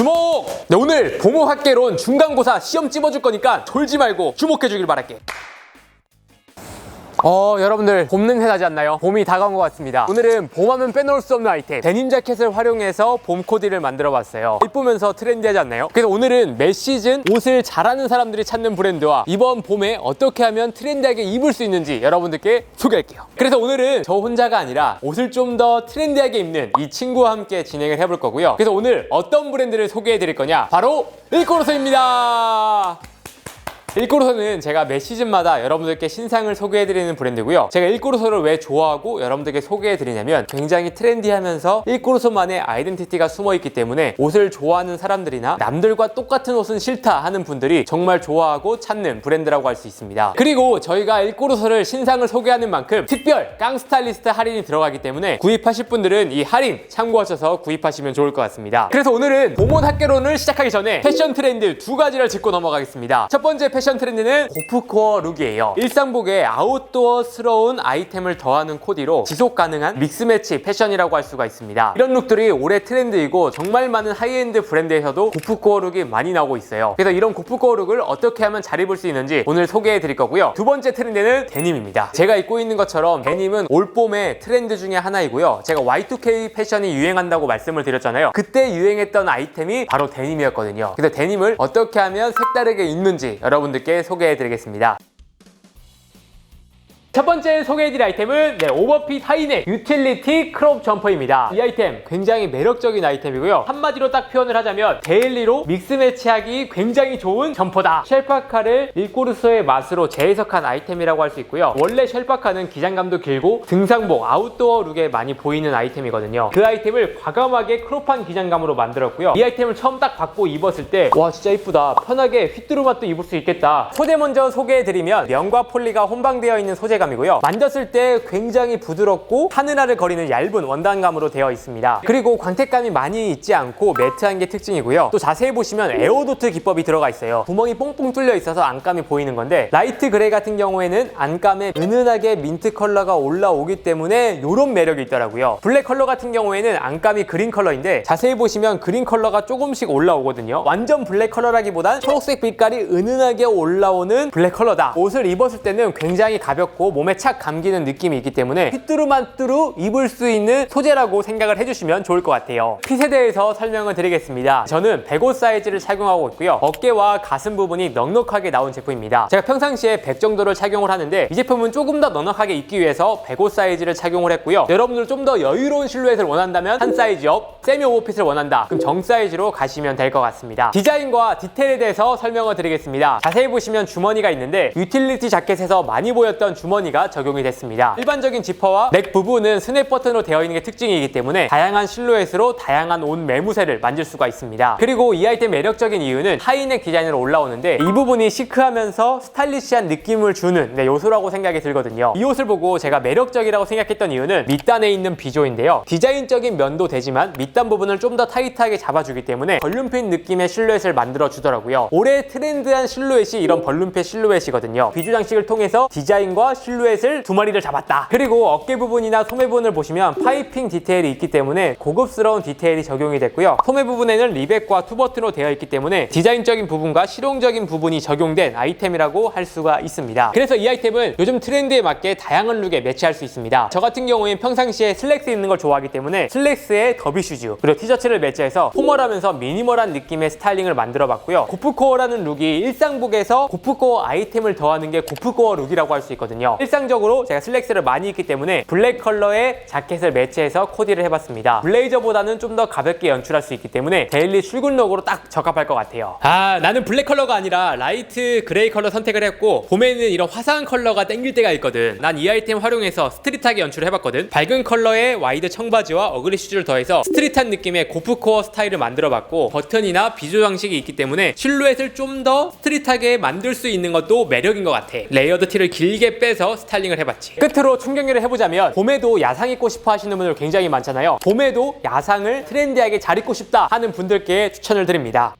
주목! 네, 오늘 보모학개론 중간고사 시험 찝어줄 거니까 졸지 말고 주목해주길 바랄게. 어 여러분들 봄 냄새 나지 않나요? 봄이 다가온 것 같습니다. 오늘은 봄하면 빼놓을 수 없는 아이템. 데님 자켓을 활용해서 봄 코디를 만들어 봤어요. 이쁘면서 트렌디하지 않나요? 그래서 오늘은 매 시즌 옷을 잘하는 사람들이 찾는 브랜드와 이번 봄에 어떻게 하면 트렌디하게 입을 수 있는지 여러분들께 소개할게요. 그래서 오늘은 저 혼자가 아니라 옷을 좀 더 트렌디하게 입는 이 친구와 함께 진행을 해볼 거고요. 그래서 오늘 어떤 브랜드를 소개해 드릴 거냐? 바로 일코로소입니다 일코로소는 제가 매 시즌마다 여러분들께 신상을 소개해드리는 브랜드고요. 제가 일코로소를 왜 좋아하고 여러분들께 소개해드리냐면 굉장히 트렌디하면서 일코로소만의 아이덴티티가 숨어있기 때문에 옷을 좋아하는 사람들이나 남들과 똑같은 옷은 싫다 하는 분들이 정말 좋아하고 찾는 브랜드라고 할 수 있습니다. 그리고 저희가 일코로소를 신상을 소개하는 만큼 특별 깡 스타일리스트 할인이 들어가기 때문에 구입하실 분들은 이 할인 참고하셔서 구입하시면 좋을 것 같습니다. 그래서 오늘은 보몬 학개론을 시작하기 전에 패션 트렌드 두 가지를 짚고 넘어가겠습니다. 첫 번째 패션 트렌드는 고프코어 룩이에요. 일상복에 아웃도어스러운 아이템을 더하는 코디로 지속 가능한 믹스매치 패션이라고 할 수가 있습니다. 이런 룩들이 올해 트렌드이고 정말 많은 하이엔드 브랜드에서도 고프코어 룩이 많이 나오고 있어요. 그래서 이런 고프코어 룩을 어떻게 하면 잘 입을 수 있는지 오늘 소개해 드릴 거고요. 두 번째 트렌드는 데님입니다. 제가 입고 있는 것처럼 데님은 올봄의 트렌드 중에 하나이고요. 제가 Y2K 패션이 유행한다고 말씀을 드렸잖아요. 그때 유행했던 아이템이 바로 데님이었거든요. 그래서 데님을 어떻게 하면 색다르게 입는지 여러분 들께 소개해 드리겠습니다. 첫 번째 소개해드릴 아이템은 네, 오버핏 하이넥 유틸리티 크롭 점퍼입니다. 이 아이템 굉장히 매력적인 아이템이고요. 한마디로 딱 표현을 하자면 데일리로 믹스 매치하기 굉장히 좋은 점퍼다. 쉘파카를 일코르소의 맛으로 재해석한 아이템이라고 할 수 있고요. 원래 쉘파카는 기장감도 길고 등상복, 아웃도어 룩에 많이 보이는 아이템이거든요. 그 아이템을 과감하게 크롭한 기장감으로 만들었고요. 이 아이템을 처음 딱 받고 입었을 때 와 진짜 이쁘다. 편하게 휘뚜루맛도 입을 수 있겠다. 소재 먼저 소개해드리면 면과 폴리가 혼방되어 있는 소재 감이고요 만졌을 때 굉장히 부드럽고 하늘하늘 거리는 얇은 원단감으로 되어 있습니다. 그리고 광택감이 많이 있지 않고 매트한 게 특징이고요. 또 자세히 보시면 에어도트 기법이 들어가 있어요. 구멍이 뽕뽕 뚫려 있어서 안감이 보이는 건데 라이트 그레이 같은 경우에는 안감에 은은하게 민트 컬러가 올라오기 때문에 이런 매력이 있더라고요. 블랙 컬러 같은 경우에는 안감이 그린 컬러인데 자세히 보시면 그린 컬러가 조금씩 올라오거든요. 완전 블랙 컬러라기보단 초록색 빛깔이 은은하게 올라오는 블랙 컬러다. 옷을 입었을 때는 굉장히 가볍고 몸에 착 감기는 느낌이 있기 때문에 휘뚜루마뚜루 입을 수 있는 소재라고 생각을 해주시면 좋을 것 같아요. 핏에 대해서 설명을 드리겠습니다. 저는 105 사이즈를 착용하고 있고요. 어깨와 가슴 부분이 넉넉하게 나온 제품입니다. 제가 평상시에 100 정도를 착용을 하는데 이 제품은 조금 더 넉넉하게 입기 위해서 105 사이즈를 착용을 했고요. 여러분들 좀 더 여유로운 실루엣을 원한다면 한 사이즈 업, 세미 오버핏을 원한다. 그럼 정 사이즈로 가시면 될 것 같습니다. 디자인과 디테일에 대해서 설명을 드리겠습니다. 자세히 보시면 주머니가 있는데 유틸리티 자켓에서 많이 보였던 주머니 가 적용이 됐습니다. 일반적인 지퍼와 넥 부분은 스냅 버튼으로 되어 있는 게 특징이기 때문에 다양한 실루엣으로 다양한 옷 매무새를 만질 수가 있습니다. 그리고 이 아이템 매력적인 이유는 하이넥 디자인으로 올라오는데 이 부분이 시크하면서 스타일리시한 느낌을 주는 네, 요소라고 생각이 들거든요. 이 옷을 보고 제가 매력적이라고 생각했던 이유는 밑단에 있는 비조인데요. 디자인적인 면도 되지만 밑단 부분을 좀 더 타이트하게 잡아주기 때문에 벌룬핏 느낌의 실루엣을 만들어 주더라고요. 올해 트렌드한 실루엣이 이런 벌룬핏 실루엣이거든요. 비조 장식을 통해서 디자인과 실루엣 을 두 마리를 잡았다. 그리고 어깨 부분이나 소매 부분을 보시면 파이핑 디테일이 있기 때문에 고급스러운 디테일이 적용이 됐고요. 소매 부분에는 리백과 투버튼으로 되어 있기 때문에 디자인적인 부분과 실용적인 부분이 적용된 아이템이라고 할 수가 있습니다. 그래서 이 아이템은 요즘 트렌드에 맞게 다양한 룩에 매치할 수 있습니다. 저 같은 경우엔 평상시에 슬랙스 입는 걸 좋아하기 때문에 슬랙스에 더비 슈즈 그리고 티셔츠를 매치해서 포멀하면서 미니멀한 느낌의 스타일링을 만들어 봤고요. 고프코어라는 룩이 일상복에서 고프코어 아이템을 더하는 게 고프코어 룩이라고 할 수 있거든요. 일상적으로 제가 슬랙스를 많이 입기 때문에 블랙 컬러의 자켓을 매치해서 코디를 해봤습니다. 블레이저보다는 좀 더 가볍게 연출할 수 있기 때문에 데일리 출근룩으로 딱 적합할 것 같아요. 아 나는 블랙 컬러가 아니라 라이트 그레이 컬러 선택을 했고 봄에는 이런 화사한 컬러가 땡길 때가 있거든. 난 이 아이템 활용해서 스트릿하게 연출을 해봤거든. 밝은 컬러의 와이드 청바지와 어그리 슈즈를 더해서 스트릿한 느낌의 고프코어 스타일을 만들어봤고 버튼이나 비조 장식이 있기 때문에 실루엣을 좀 더 스트릿하게 만들 수 있는 것도 매력인 것 같아. 레이어드 티를 길게 빼서 스타일링을 해봤지. 끝으로 총경기를 해보자면 봄에도 야상 입고 싶어 하시는 분들 굉장히 많잖아요. 봄에도 야상을 트렌디하게 잘 입고 싶다 하는 분들께 추천을 드립니다.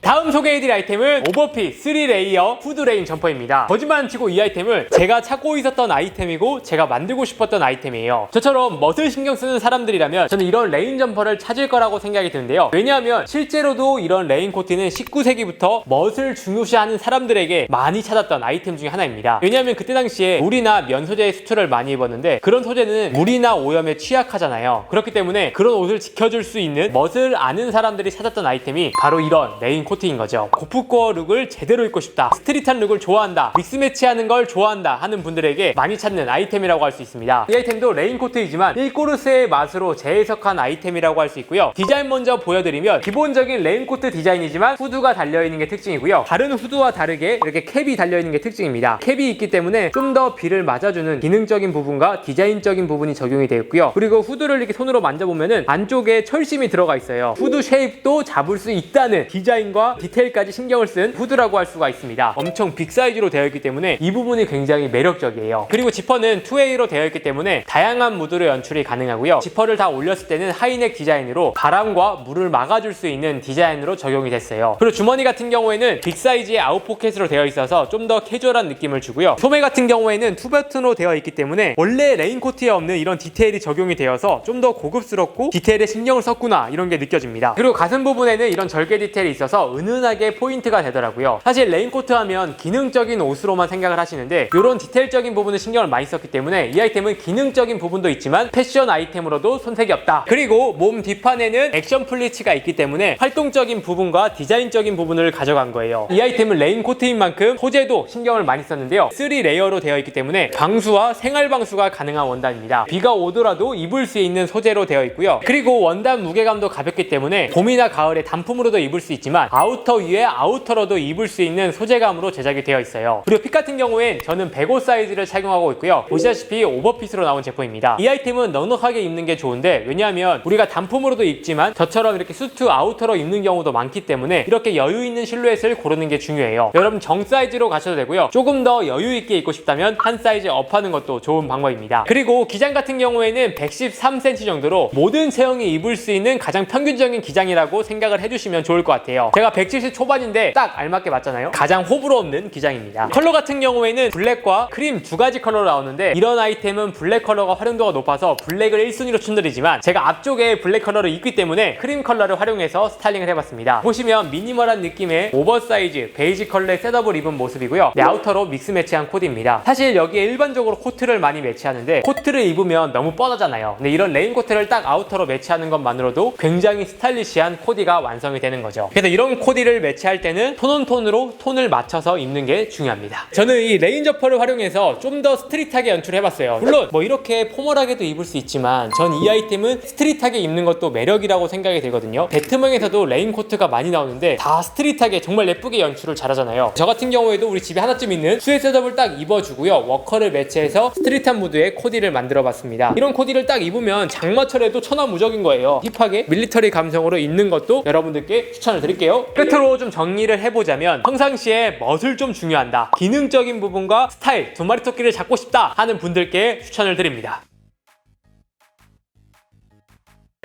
다음 소개해드릴 아이템은 오버핏 3레이어 후드레인 점퍼입니다. 거짓말 안 치고 이 아이템은 제가 찾고 있었던 아이템이고 제가 만들고 싶었던 아이템이에요. 저처럼 멋을 신경 쓰는 사람들이라면 저는 이런 레인 점퍼를 찾을 거라고 생각이 드는데요. 왜냐하면 실제로도 이런 레인 코트는 19세기부터 멋을 중요시하는 사람들에게 많이 찾았던 아이템 중에 하나입니다. 왜냐하면 그때 당시에 물이나 면 소재의 수출을 많이 입었는데 그런 소재는 물이나 오염에 취약하잖아요. 그렇기 때문에 그런 옷을 지켜줄 수 있는 멋을 아는 사람들이 찾았던 아이템이 바로 이런 레인 코트인 거죠. 고프코어 룩을 제대로 입고 싶다. 스트릿한 룩을 좋아한다. 믹스매치하는 걸 좋아한다 하는 분들에게 많이 찾는 아이템이라고 할 수 있습니다. 이 아이템도 레인 코트이지만 1코르스의 맛으로 재해석한 아이템이라고 할 수 있고요. 디자인 먼저 보여드리면 기본적인 레인 코트 디자인이지만 후드가 달려있는 게 특징이고요. 다른 후드와 다르게 이렇게 캡이 달려있는 게 특징입니다. 캡이 있기 때문에 좀 더 비를 맞아주는 기능적인 부분과 디자인적인 부분이 적용이 되어 있고요. 그리고 후드를 이렇게 손으로 만져보면은 안쪽에 철심이 들어가 있어요. 후드 쉐입도 잡을 수 있다는 디자인과 디테일까지 신경을 쓴 후드라고 할 수가 있습니다. 엄청 빅 사이즈로 되어 있기 때문에 이 부분이 굉장히 매력적이에요. 그리고 지퍼는 2A로 되어 있기 때문에 다양한 무드로 연출이 가능하고요. 지퍼를 다 올렸을 때는 하이넥 디자인으로 바람과 물을 막아줄 수 있는 디자인으로 적용이 됐어요. 그리고 주머니 같은 경우에는 빅 사이즈의 아웃 포켓으로 되어 있어서 좀 더 캐주얼한 느낌을 주고요. 소매 같은 경우에는 투버튼으로 되어 있기 때문에 원래 레인코트에 없는 이런 디테일이 적용이 되어서 좀 더 고급스럽고 디테일에 신경을 썼구나 이런 게 느껴집니다. 그리고 가슴 부분에는 이런 절개 디테일이 있어서 은은하게 포인트가 되더라고요. 사실 레인코트 하면 기능적인 옷으로만 생각을 하시는데 이런 디테일적인 부분을 신경을 많이 썼기 때문에 이 아이템은 기능적인 부분도 있지만 패션 아이템으로도 손색이 없다. 그리고 몸 뒷판에는 액션 플리츠가 있기 때문에 활동적인 부분과 디자인적인 부분을 가져간 거예요. 이 아이템은 레인코트인 만큼 소재도 신경을 많이 썼는데요. 3레이어로 되어 있기 때문에 방수와 생활 방수가 가능한 원단입니다. 비가 오더라도 입을 수 있는 소재로 되어 있고요. 그리고 원단 무게감도 가볍기 때문에 봄이나 가을에 단품으로도 입을 수 있지만 아우터 위에 아우터로도 입을 수 있는 소재감으로 제작이 되어 있어요. 그리고 핏 같은 경우엔 저는 105 사이즈를 착용하고 있고요. 보시다시피 오버핏으로 나온 제품입니다. 이 아이템은 넉넉하게 입는 게 좋은데 왜냐하면 우리가 단품으로도 입지만 저처럼 이렇게 수트 아우터로 입는 경우도 많기 때문에 이렇게 여유 있는 실루엣을 고르는 게 중요해요. 여러분 정 사이즈로 가셔도 되고요. 조금 더 여유 있게 입고 싶다면 한 사이즈 업하는 것도 좋은 방법입니다. 그리고 기장 같은 경우에는 113cm 정도로 모든 체형이 입을 수 있는 가장 평균적인 기장이라고 생각을 해주시면 좋을 것 같아요. 제가 170 초반인데 딱 알맞게 맞잖아요. 가장 호불호 없는 기장입니다. 컬러 같은 경우에는 블랙과 크림 두 가지 컬러로 나오는데 이런 아이템은 블랙 컬러가 활용도가 높아서 블랙을 1순위로 춘드리지만 제가 앞쪽에 블랙 컬러를 입기 때문에 크림 컬러를 활용해서 스타일링을 해봤습니다. 보시면 미니멀한 느낌의 오버사이즈 베이지 컬러의 셋업을 입은 모습이고요. 네, 아우터로 믹스 매치한 코디입니다. 사실 여기에 일반적으로 코트를 많이 매치하는데 코트를 입으면 너무 뻔하잖아요. 근데 이런 레인 코트를 딱 아우터로 매치하는 것만으로도 굉장히 스타일리시한 코디가 완성이 되는 거죠. 그래서 이런 코디를 매치할 때는 톤온톤으로 톤을 맞춰서 입는 게 중요합니다. 저는 이 레인 저퍼를 활용해서 좀 더 스트릿하게 연출해봤어요. 물론 뭐 이렇게 포멀하게도 입을 수 있지만 전 이 아이템은 스트릿하게 입는 것도 매력이라고 생각이 되거든요. 배트명에서도 레인 코트가 많이 나오는데 다 스트릿하게 정말 예쁘게 연출을 잘하잖아요. 저 같은 경우에도 우리 집에 하나쯤 있는 스웨 셋업을 딱 입어주고요. 워커를 매치해서 스트릿한 무드의 코디를 만들어봤습니다. 이런 코디를 딱 입으면 장마철에도 천하무적인 거예요. 힙하게 밀리터리 감성으로 입는 것도 여러분들께 추천을 드릴게요. 끝으로 좀 정리를 해보자면 평상시에 멋을 좀 중요한다. 기능적인 부분과 스타일, 두 마리 토끼를 잡고 싶다 하는 분들께 추천을 드립니다.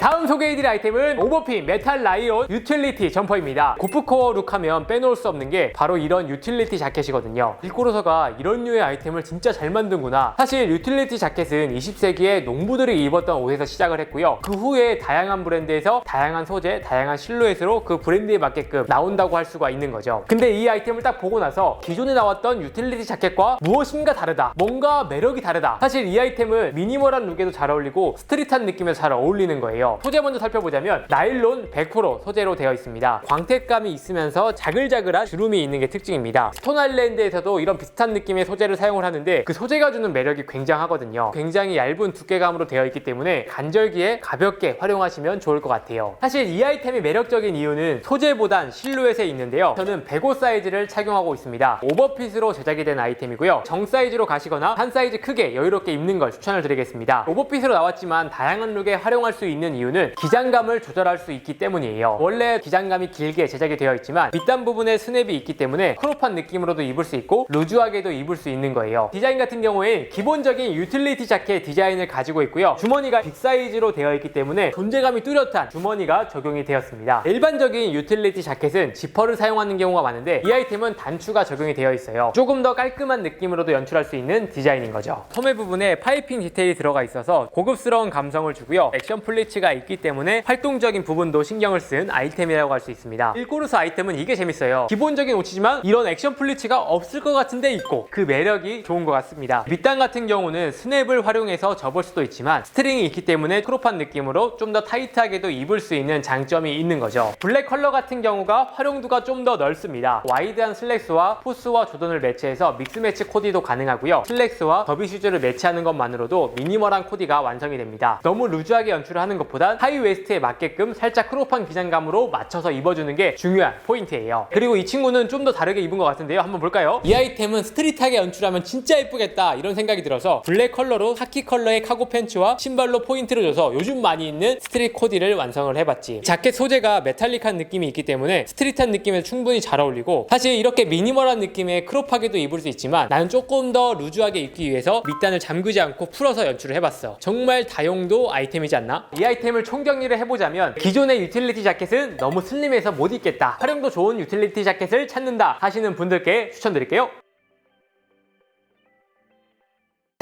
다음 소개해드릴 아이템은 오버핀 메탈 라이온 유틸리티 점퍼입니다. 고프코어 룩 하면 빼놓을 수 없는 게 바로 이런 유틸리티 자켓이거든요. 일코로서가 이런 류의 아이템을 진짜 잘 만든구나. 사실 유틸리티 자켓은 20세기에 농부들이 입었던 옷에서 시작을 했고요. 그 후에 다양한 브랜드에서 다양한 소재, 다양한 실루엣으로 그 브랜드에 맞게끔 나온다고 할 수가 있는 거죠. 근데 이 아이템을 딱 보고 나서 기존에 나왔던 유틸리티 자켓과 무엇인가 다르다. 뭔가 매력이 다르다. 사실 이 아이템은 미니멀한 룩에도 잘 어울리고 스트릿한 느낌에서 잘 어울리는 거예요. 소재 먼저 살펴보자면 나일론 100% 소재로 되어 있습니다. 광택감이 있으면서 자글자글한 주름이 있는 게 특징입니다. 스톤 아일랜드에서도 이런 비슷한 느낌의 소재를 사용을 하는데 그 소재가 주는 매력이 굉장하거든요. 굉장히 얇은 두께감으로 되어 있기 때문에 간절기에 가볍게 활용하시면 좋을 것 같아요. 사실 이 아이템이 매력적인 이유는 소재보단 실루엣에 있는데요. 저는 105 사이즈를 착용하고 있습니다. 오버핏으로 제작이 된 아이템이고요. 정 사이즈로 가시거나 한 사이즈 크게 여유롭게 입는 걸 추천을 드리겠습니다. 오버핏으로 나왔지만 다양한 룩에 활용할 수 있는 이유 이유는 기장감을 조절할 수 있기 때문이에요. 원래 기장감이 길게 제작이 되어 있지만 밑단 부분에 스냅이 있기 때문에 크롭한 느낌으로도 입을 수 있고 루즈하게도 입을 수 있는 거예요. 디자인 같은 경우엔 기본적인 유틸리티 자켓 디자인을 가지고 있고요. 주머니가 빅 사이즈로 되어 있기 때문에 존재감이 뚜렷한 주머니가 적용이 되었습니다. 일반적인 유틸리티 자켓은 지퍼를 사용하는 경우가 많은데 이 아이템은 단추가 적용이 되어 있어요. 조금 더 깔끔한 느낌으로도 연출할 수 있는 디자인인 거죠. 소매 부분에 파이핑 디테일이 들어가 있어서 고급스러운 감성을 주고요. 액션 플리츠가 있기 때문에 활동적인 부분도 신경을 쓴 아이템이라고 할 수 있습니다. 일코르스 아이템은 이게 재밌어요. 기본적인 옷이지만 이런 액션 플리츠가 없을 것 같은데 있고 그 매력이 좋은 것 같습니다. 밑단 같은 경우는 스냅을 활용해서 접을 수도 있지만 스트링이 있기 때문에 크롭한 느낌으로 좀 더 타이트하게도 입을 수 있는 장점이 있는 거죠. 블랙 컬러 같은 경우가 활용도가 좀 더 넓습니다. 와이드한 슬랙스와 포스와 조던을 매치해서 믹스매치 코디도 가능하고요. 슬랙스와 더비 슈즈를 매치하는 것만으로도 미니멀한 코디가 완성이 됩니다. 너무 루즈하게 연출을 하는 것보 단 하이 웨스트에 맞게끔 살짝 크롭한 기장감으로 맞춰서 입어주는 게 중요한 포인트예요. 그리고 이 친구는 좀 더 다르게 입은 것 같은데요. 한번 볼까요? 이 아이템은 스트릿하게 연출하면 진짜 예쁘겠다 이런 생각이 들어서 블랙 컬러로 카키 컬러의 카고 팬츠와 신발로 포인트를 줘서 요즘 많이 입는 스트릿 코디를 완성을 해봤지. 자켓 소재가 메탈릭한 느낌이 있기 때문에 스트릿한 느낌에 충분히 잘 어울리고 사실 이렇게 미니멀한 느낌의 크롭하게도 입을 수 있지만 나는 조금 더 루즈하게 입기 위해서 밑단을 잠그지 않고 풀어서 연출을 해봤어. 정말 다용도 아이템이지 않나? 이 아이템 을 총정리를 해보자면 기존의 유틸리티 자켓은 너무 슬림해서 못 입겠다. 활용도 좋은 유틸리티 자켓을 찾는다 하시는 분들께 추천드릴게요.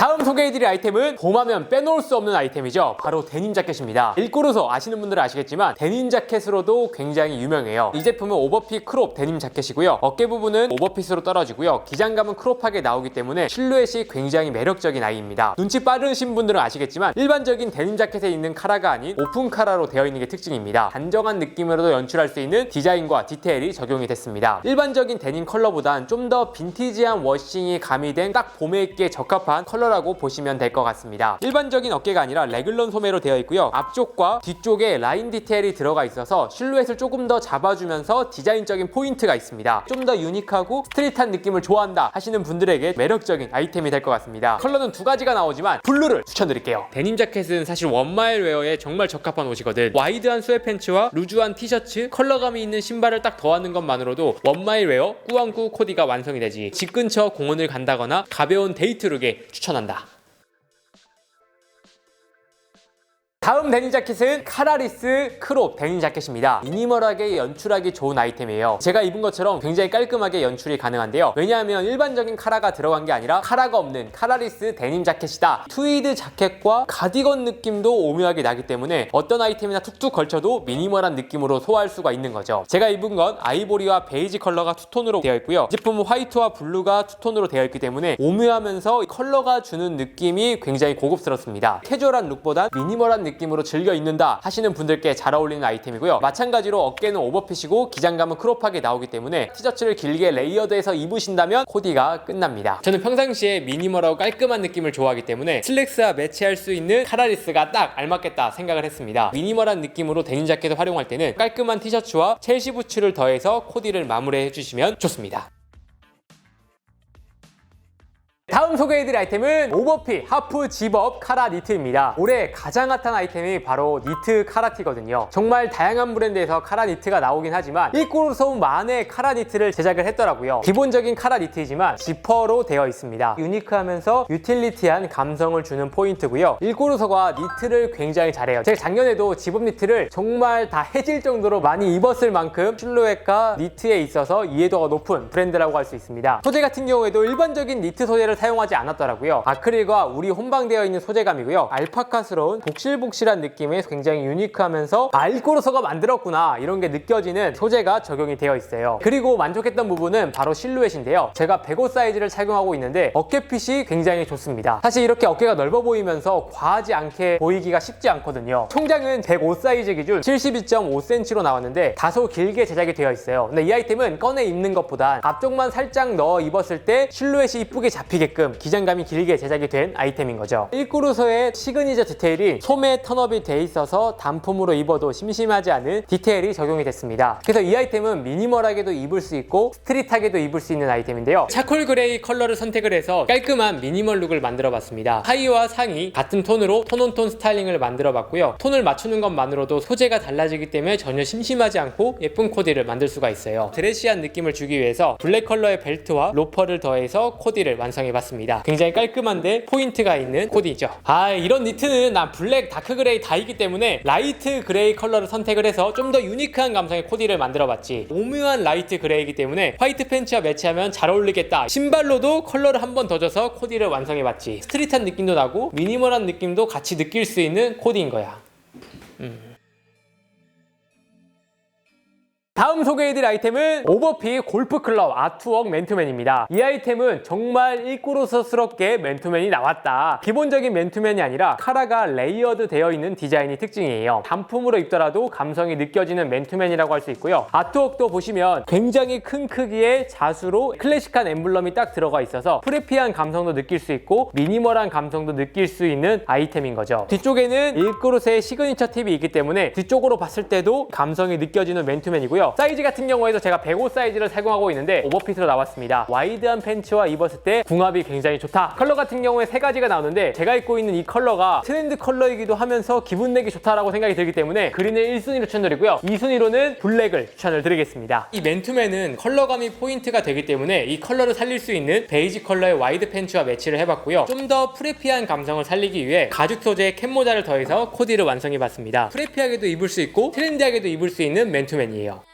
다음 소개해드릴 아이템은 봄하면 빼놓을 수 없는 아이템이죠. 바로 데님 자켓입니다. 일꼬르소 아시는 분들은 아시겠지만 데님 자켓으로도 굉장히 유명해요. 이 제품은 오버핏 크롭 데님 자켓이고요. 어깨 부분은 오버핏으로 떨어지고요. 기장감은 크롭하게 나오기 때문에 실루엣이 굉장히 매력적인 아이입니다. 눈치 빠르신 분들은 아시겠지만 일반적인 데님 자켓에 있는 카라가 아닌 오픈 카라로 되어 있는 게 특징입니다. 단정한 느낌으로도 연출할 수 있는 디자인과 디테일이 적용이 됐습니다. 일반적인 데님 컬러보단 좀 더 빈티지한 워싱이 가미된 딱 봄에 입기에 적합한 컬러 라고 보시면 될 것 같습니다. 일반적인 어깨가 아니라 레글런 소매로 되어 있고요. 앞쪽과 뒤쪽에 라인 디테일이 들어가 있어서 실루엣을 조금 더 잡아주면서 디자인적인 포인트가 있습니다. 좀 더 유니크하고 스트릿한 느낌을 좋아한다 하시는 분들에게 매력적인 아이템이 될 것 같습니다. 컬러는 두 가지가 나오지만 블루를 추천드릴게요. 데님 자켓은 사실 원마일 웨어에 정말 적합한 옷이거든. 와이드한 스웨 팬츠와 루즈한 티셔츠, 컬러감이 있는 신발을 딱 더하는 것만으로도 원마일 웨어 꾸안꾸 코디가 완성이 되지. 집 근처 공원을 간다거나 가벼운 데이트룩에 추천 한다. 다음 데님 자켓은 카라리스 크롭 데님 자켓입니다. 미니멀하게 연출하기 좋은 아이템이에요. 제가 입은 것처럼 굉장히 깔끔하게 연출이 가능한데요. 왜냐하면 일반적인 카라가 들어간 게 아니라 카라가 없는 카라리스 데님 자켓이다. 트위드 자켓과 가디건 느낌도 오묘하게 나기 때문에 어떤 아이템이나 툭툭 걸쳐도 미니멀한 느낌으로 소화할 수가 있는 거죠. 제가 입은 건 아이보리와 베이지 컬러가 투톤으로 되어 있고요. 이 제품은 화이트와 블루가 투톤으로 되어 있기 때문에 오묘하면서 컬러가 주는 느낌이 굉장히 고급스럽습니다. 캐주얼한 룩보다 미니멀한 느낌 으로 즐겨 입는다 하시는 분들께 잘 어울리는 아이템이고요. 마찬가지로 어깨는 오버핏이고 기장감은 크롭하게 나오기 때문에 티셔츠를 길게 레이어드해서 입으신다면 코디가 끝납니다. 저는 평상시에 미니멀하고 깔끔한 느낌을 좋아하기 때문에 슬랙스와 매치할 수 있는 카라리스가 딱 알맞겠다 생각을 했습니다. 미니멀한 느낌으로 데님 자켓을 활용할 때는 깔끔한 티셔츠와 첼시 부츠를 더해서 코디를 마무리해 주시면 좋습니다. 다음 소개해드릴 아이템은 오버핏 하프 집업 카라 니트입니다. 올해 가장 핫한 아이템이 바로 니트 카라티거든요. 정말 다양한 브랜드에서 카라 니트가 나오긴 하지만 일코르소만의 카라 니트를 제작을 했더라고요. 기본적인 카라 니트이지만 지퍼로 되어 있습니다. 유니크하면서 유틸리티한 감성을 주는 포인트고요. 일코르소가 니트를 굉장히 잘해요. 제가 작년에도 집업 니트를 정말 다 해질 정도로 많이 입었을 만큼 실루엣과 니트에 있어서 이해도가 높은 브랜드라고 할 수 있습니다. 소재 같은 경우에도 일반적인 니트 소재를 사용하지 않았더라고요. 아크릴과 울이 혼방되어 있는 소재감이고요. 알파카스러운 복실복실한 느낌의 굉장히 유니크하면서 아, 일코르소가 만들었구나 이런 게 느껴지는 소재가 적용이 되어 있어요. 그리고 만족했던 부분은 바로 실루엣인데요. 제가 105 사이즈를 착용하고 있는데 어깨핏이 굉장히 좋습니다. 사실 이렇게 어깨가 넓어 보이면서 과하지 않게 보이기가 쉽지 않거든요. 총장은 105 사이즈 기준 72.5cm로 나왔는데 다소 길게 제작이 되어 있어요. 근데 이 아이템은 꺼내 입는 것보단 앞쪽만 살짝 넣어 입었을 때 실루엣이 이쁘게 잡히게끔 있게끔 기장감이 길게 제작이 된 아이템인 거죠. 일구루소의 시그니처 디테일인 소매 턴업이 돼 있어서 단품으로 입어도 심심하지 않은 디테일이 적용이 됐습니다. 그래서 이 아이템은 미니멀하게도 입을 수 있고 스트릿하게도 입을 수 있는 아이템인데요. 차콜 그레이 컬러를 선택을 해서 깔끔한 미니멀 룩을 만들어 봤습니다. 하의와 상의 같은 톤으로 톤온톤 스타일링을 만들어 봤고요. 톤을 맞추는 것만으로도 소재가 달라지기 때문에 전혀 심심하지 않고 예쁜 코디를 만들 수가 있어요. 드레시한 느낌을 주기 위해서 블랙 컬러의 벨트와 로퍼를 더해서 코디를 완성해 봤습니다. 굉장히 깔끔한데 포인트가 있는 코디죠. 아 이런 니트는 난 블랙, 다크 그레이 다이기 때문에 라이트 그레이 컬러를 선택을 해서 좀 더 유니크한 감성의 코디를 만들어 봤지. 오묘한 라이트 그레이이기 때문에 화이트 팬츠와 매치하면 잘 어울리겠다. 신발로도 컬러를 한 번 더 줘서 코디를 완성해 봤지. 스트릿한 느낌도 나고 미니멀한 느낌도 같이 느낄 수 있는 코디인 거야. 다음 소개해드릴 아이템은 오버핏 골프클럽 아트웍 맨투맨입니다. 이 아이템은 정말 일구로서스럽게 맨투맨이 나왔다. 기본적인 맨투맨이 아니라 카라가 레이어드 되어 있는 디자인이 특징이에요. 단품으로 입더라도 감성이 느껴지는 맨투맨이라고 할 수 있고요. 아트웍도 보시면 굉장히 큰 크기의 자수로 클래식한 엠블럼이 딱 들어가 있어서 프레피한 감성도 느낄 수 있고 미니멀한 감성도 느낄 수 있는 아이템인 거죠. 뒤쪽에는 일그릇의 시그니처 팁이 있기 때문에 뒤쪽으로 봤을 때도 감성이 느껴지는 맨투맨이고요. 사이즈 같은 경우에도 제가 105 사이즈를 사용하고 있는데 오버핏으로 나왔습니다. 와이드한 팬츠와 입었을 때 궁합이 굉장히 좋다. 컬러 같은 경우에 세 가지가 나오는데 제가 입고 있는 이 컬러가 트렌드 컬러이기도 하면서 기분 내기 좋다라고 생각이 들기 때문에 그린을 1순위로 추천드리고요. 2순위로는 블랙을 추천을 드리겠습니다. 이 맨투맨은 컬러감이 포인트가 되기 때문에 이 컬러를 살릴 수 있는 베이지 컬러의 와이드 팬츠와 매치를 해봤고요. 좀 더 프레피한 감성을 살리기 위해 가죽 소재의 캡모자를 더해서 코디를 완성해봤습니다. 프레피하게도 입을 수 있고 트렌디하게도 입을 수 있는 맨투맨이에요.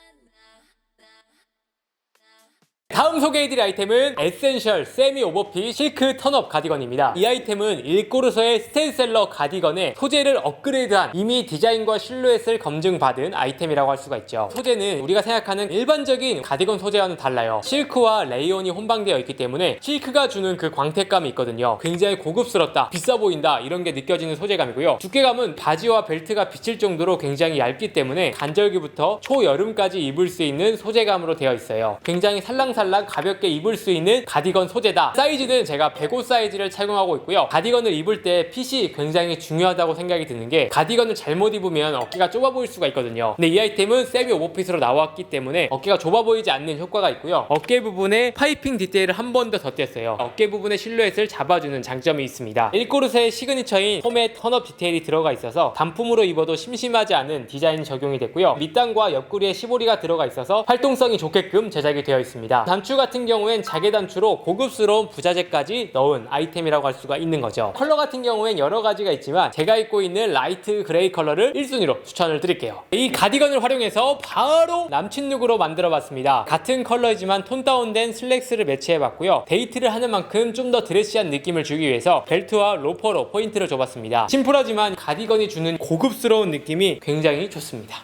다음 소개해드릴 아이템은 에센셜 세미 오버핏 실크 턴업 가디건입니다. 이 아이템은 일꼬르소의 스테디셀러 가디건의 소재를 업그레이드한 이미 디자인과 실루엣을 검증받은 아이템이라고 할 수가 있죠. 소재는 우리가 생각하는 일반적인 가디건 소재와는 달라요. 실크와 레이온이 혼방되어 있기 때문에 실크가 주는 그 광택감이 있거든요. 굉장히 고급스럽다, 비싸 보인다 이런 게 느껴지는 소재감이고요. 두께감은 바지와 벨트가 비칠 정도로 굉장히 얇기 때문에 간절기부터 초여름까지 입을 수 있는 소재감으로 되어 있어요. 굉장히 살랑살랑 가볍게 입을 수 있는 가디건 소재다. 사이즈는 제가 105 사이즈를 착용하고 있고요. 가디건을 입을 때 핏이 굉장히 중요하다고 생각이 드는 게 가디건을 잘못 입으면 어깨가 좁아 보일 수가 있거든요. 근데 이 아이템은 세미 오버핏으로 나왔기 때문에 어깨가 좁아 보이지 않는 효과가 있고요. 어깨 부분에 파이핑 디테일을 한 번 더 덧댔어요. 어깨 부분의 실루엣을 잡아주는 장점이 있습니다. 일코르스의 시그니처인 홈의 턴업 디테일이 들어가 있어서 단품으로 입어도 심심하지 않은 디자인 적용이 됐고요. 밑단과 옆구리에 시보리가 들어가 있어서 활동성이 좋게끔 제작이 되어 있습니다. 단추 같은 경우엔 자개 단추로 고급스러운 부자재까지 넣은 아이템이라고 할 수가 있는 거죠. 컬러 같은 경우엔 여러 가지가 있지만 제가 입고 있는 라이트 그레이 컬러를 1순위로 추천을 드릴게요. 이 가디건을 활용해서 바로 남친 룩으로 만들어 봤습니다. 같은 컬러이지만 톤 다운된 슬랙스를 매치해 봤고요. 데이트를 하는 만큼 좀 더 드레시한 느낌을 주기 위해서 벨트와 로퍼로 포인트를 줘봤습니다. 심플하지만 가디건이 주는 고급스러운 느낌이 굉장히 좋습니다.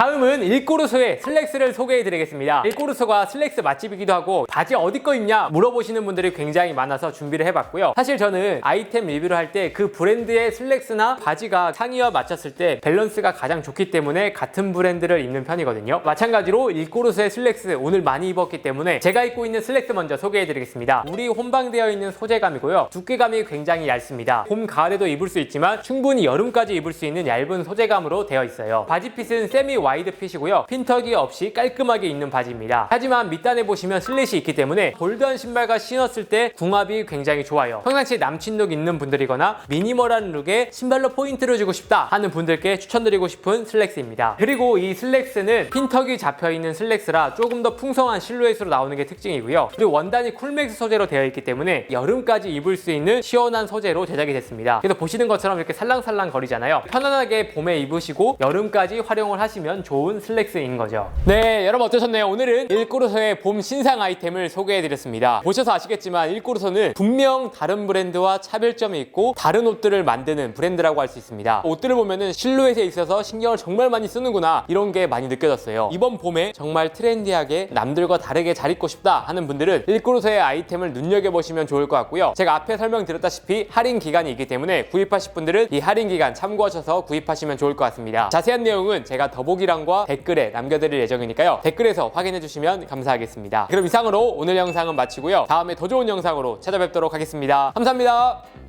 다음은 일꼬르소의 슬랙스를 소개해 드리겠습니다. 일꼬르소가 슬랙스 맛집이기도 하고 바지 어디 거 입냐 물어보시는 분들이 굉장히 많아서 준비를 해봤고요. 사실 저는 아이템 리뷰를 할 때 그 브랜드의 슬랙스나 바지가 상의와 맞췄을 때 밸런스가 가장 좋기 때문에 같은 브랜드를 입는 편이거든요. 마찬가지로 일꼬르소의 슬랙스 오늘 많이 입었기 때문에 제가 입고 있는 슬랙스 먼저 소개해 드리겠습니다. 우리 혼방되어 있는 소재감이고요. 두께감이 굉장히 얇습니다. 봄, 가을에도 입을 수 있지만 충분히 여름까지 입을 수 있는 얇은 소재감으로 되어 있어요. 바지 핏은 세미 와이드 핏이고요. 핀터기 없이 깔끔하게 입는 바지입니다. 하지만 밑단에 보시면 슬릿이 있기 때문에 볼드한 신발과 신었을 때 궁합이 굉장히 좋아요. 평상시에 남친 룩 있는 분들이거나 미니멀한 룩에 신발로 포인트를 주고 싶다 하는 분들께 추천드리고 싶은 슬랙스입니다. 그리고 이 슬랙스는 핀턱이 잡혀있는 슬랙스라 조금 더 풍성한 실루엣으로 나오는 게 특징이고요. 그리고 원단이 쿨맥스 소재로 되어 있기 때문에 여름까지 입을 수 있는 시원한 소재로 제작이 됐습니다. 그래서 보시는 것처럼 이렇게 살랑살랑 거리잖아요. 편안하게 봄에 입으시고 여름까지 활용을 하시면 좋은 슬랙스인 거죠. 네, 여러분 어떠셨나요? 오늘은 일꼬르소의 봄 신상 아이템을 소개해드렸습니다. 보셔서 아시겠지만 일꼬르소는 분명 다른 브랜드와 차별점이 있고 다른 옷들을 만드는 브랜드라고 할 수 있습니다. 옷들을 보면은 실루엣에 있어서 신경을 정말 많이 쓰는구나 이런 게 많이 느껴졌어요. 이번 봄에 정말 트렌디하게 남들과 다르게 잘 입고 싶다 하는 분들은 일꼬르소의 아이템을 눈여겨보시면 좋을 것 같고요. 제가 앞에 설명드렸다시피 할인 기간이 있기 때문에 구입하실 분들은 이 할인 기간 참고하셔서 구입하시면 좋을 것 같습니다. 자세한 내용은 제가 더보기 더보기란과 댓글에 남겨드릴 예정이니까요. 댓글에서 확인해 주시면 감사하겠습니다. 그럼 이상으로 오늘 영상은 마치고요. 다음에 더 좋은 영상으로 찾아뵙도록 하겠습니다. 감사합니다.